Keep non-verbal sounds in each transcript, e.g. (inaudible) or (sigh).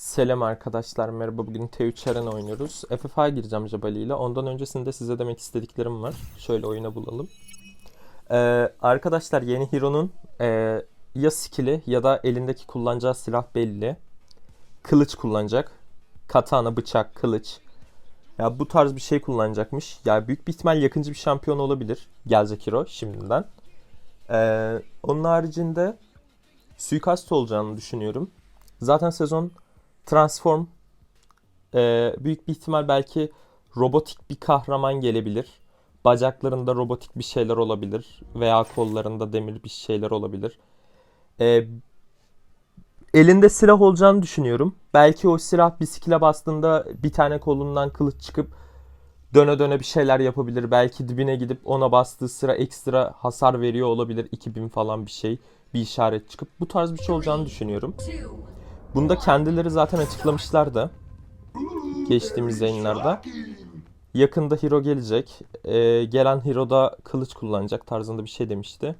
Selam arkadaşlar, merhaba. Bugün T3 Arena oynuyoruz. FFA gireceğim Jabali ile. Ondan öncesinde size demek istediklerim var. Şöyle oyuna bulalım. Ee, arkadaşlar yeni Hero'nun ee, ya skill'i ya da elindeki kullanacağı silah belli. Kılıç kullanacak. Katana, bıçak, kılıç. Ya bu tarz bir şey kullanacakmış. Ya büyük bir ihtimal yakıncı bir şampiyon olabilir. Gelecek Hero şimdiden. Ee, onun haricinde suikast olacağını düşünüyorum. Zaten sezon Transform e, büyük bir ihtimal belki robotik bir kahraman gelebilir. Bacaklarında robotik bir şeyler olabilir veya kollarında demir bir şeyler olabilir. E, elinde silah olacağını düşünüyorum. Belki o silah bir skill'e bastığında bir tane kolundan kılıç çıkıp döne döne bir şeyler yapabilir. Belki dibine gidip ona bastığı sıra ekstra hasar veriyor olabilir. 2000 falan bir şey. Bir işaret çıkıp bu tarz bir şey olacağını düşünüyorum. Bunu da kendileri zaten açıklamışlardı. Geçtiğimiz yayınlarda. Yakında hero gelecek. Ee, gelen hero da kılıç kullanacak tarzında bir şey demişti.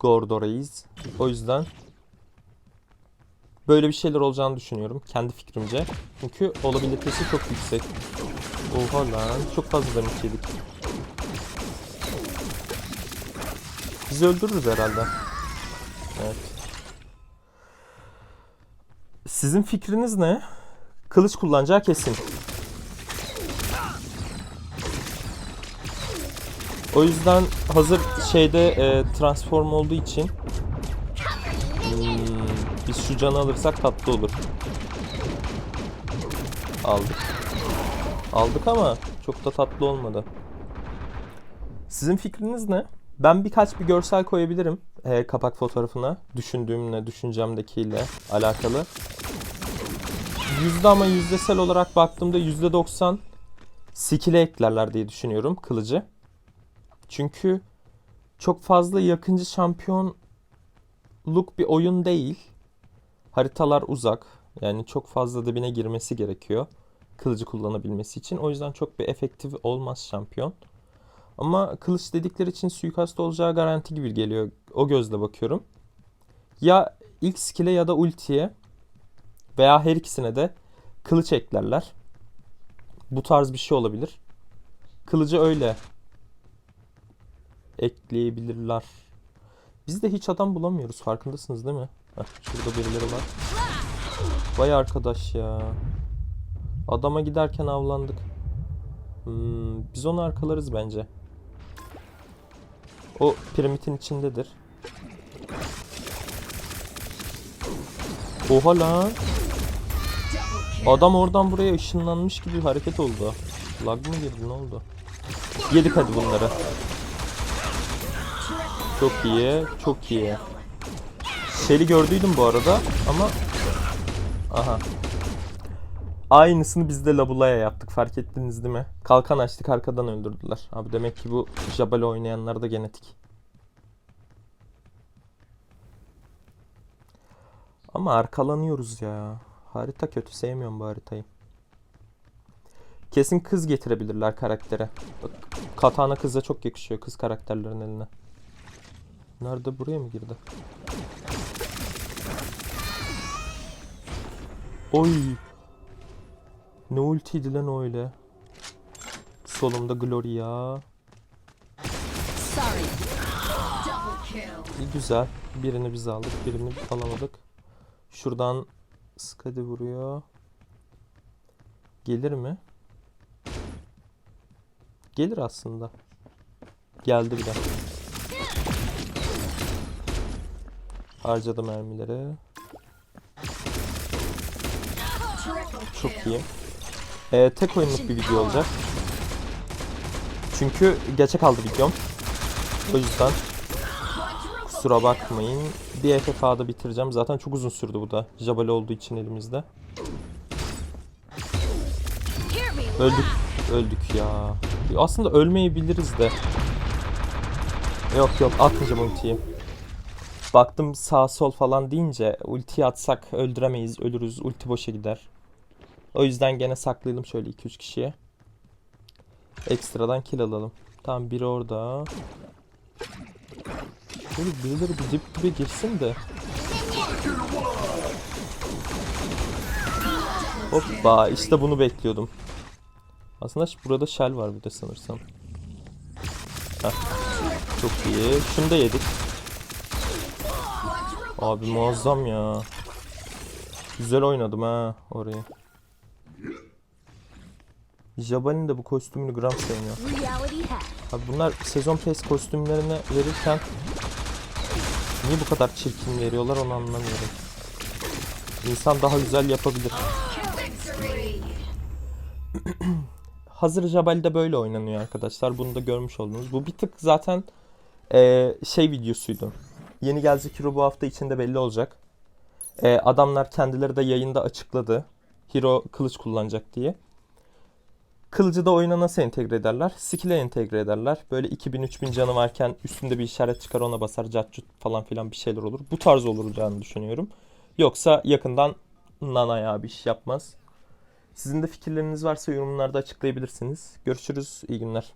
Gordo Reis. O yüzden böyle bir şeyler olacağını düşünüyorum. Kendi fikrimce. Çünkü olabilitesi çok yüksek. Oha lan. Çok fazla damage yedik. Bizi öldürürüz herhalde. Evet. Sizin fikriniz ne? Kılıç kullanacağı kesin. O yüzden hazır şeyde e, transform olduğu için hmm, biz şu canı alırsak tatlı olur. Aldık. Aldık ama çok da tatlı olmadı. Sizin fikriniz ne? Ben birkaç bir görsel koyabilirim e, kapak fotoğrafına. Düşündüğümle, düşüncemdekiyle alakalı. Yüzde ama yüzdesel olarak baktığımda yüzde 90 skill'e eklerler diye düşünüyorum kılıcı. Çünkü çok fazla yakıncı şampiyonluk bir oyun değil. Haritalar uzak. Yani çok fazla dibine girmesi gerekiyor. Kılıcı kullanabilmesi için. O yüzden çok bir efektif olmaz şampiyon. Ama kılıç dedikleri için suikast olacağı garanti gibi geliyor. O gözle bakıyorum. Ya ilk skill'e ya da ultiye veya her ikisine de kılıç eklerler. Bu tarz bir şey olabilir. Kılıcı öyle ekleyebilirler. Biz de hiç adam bulamıyoruz. Farkındasınız değil mi? Heh, şurada birileri var. Vay arkadaş ya. Adama giderken avlandık. Hmm, biz onu arkalarız bence. O piramidin içindedir. Oha lan. Adam oradan buraya ışınlanmış gibi hareket oldu. Lag mı girdi ne oldu? Yedik hadi bunları. Çok iyi, çok iyi. Shelly gördüydüm bu arada ama... Aha. Aynısını biz de Labula'ya yaptık fark ettiniz değil mi? Kalkan açtık arkadan öldürdüler. Abi demek ki bu Jabal oynayanlarda genetik. Ama arkalanıyoruz ya. Harita kötü sevmiyorum bu haritayı. Kesin kız getirebilirler karaktere. Bak, Katana kıza çok yakışıyor kız karakterlerin eline. Nerede buraya mı girdi? Oy. Ne ultiydi lan öyle. Solumda Gloria. Güzel. Birini biz aldık, birini alamadık. Şuradan Skadi vuruyor. Gelir mi? Gelir aslında. Geldi bir de. Harcadı mermileri. Çok iyi. Ee, tek oyunluk bir video olacak. Çünkü geçe kaldı videom. O yüzden kusura bakmayın. Bir FFA'da bitireceğim. Zaten çok uzun sürdü bu da. Jabali olduğu için elimizde. Öldük. Öldük ya. Aslında ölmeyebiliriz de. Yok yok atmayacağım ultiyi. Baktım sağ sol falan deyince ultiyi atsak öldüremeyiz. Ölürüz. Ulti boşa gider. O yüzden gene saklayalım şöyle 2-3 kişiye. Ekstradan kill alalım. Tamam biri orada. Böyle birileri bir dip dibe girsin de. Hoppa işte bunu bekliyordum. Aslında burada shell var bir de sanırsam. Heh, çok iyi. Şunu da yedik. Abi muazzam ya. Güzel oynadım ha orayı. Jabali'nin de bu kostümünü gram sevmiyor. Abi bunlar sezon pass kostümlerini verirken niye bu kadar çirkin veriyorlar onu anlamıyorum. İnsan daha güzel yapabilir. (clears throat) Hazır Jabali'de böyle oynanıyor arkadaşlar. Bunu da görmüş oldunuz. Bu bir tık zaten eee, şey videosuydu. Yeni gelecek hero bu hafta içinde belli olacak. Eee, adamlar kendileri de yayında açıkladı. Hero kılıç kullanacak diye. Kılıcı da oyuna nasıl entegre ederler? Skill'e entegre ederler. Böyle 2000-3000 canı varken üstünde bir işaret çıkar ona basar. Catcut falan filan bir şeyler olur. Bu tarz olacağını düşünüyorum. Yoksa yakından nanaya bir iş yapmaz. Sizin de fikirleriniz varsa yorumlarda açıklayabilirsiniz. Görüşürüz. İyi günler.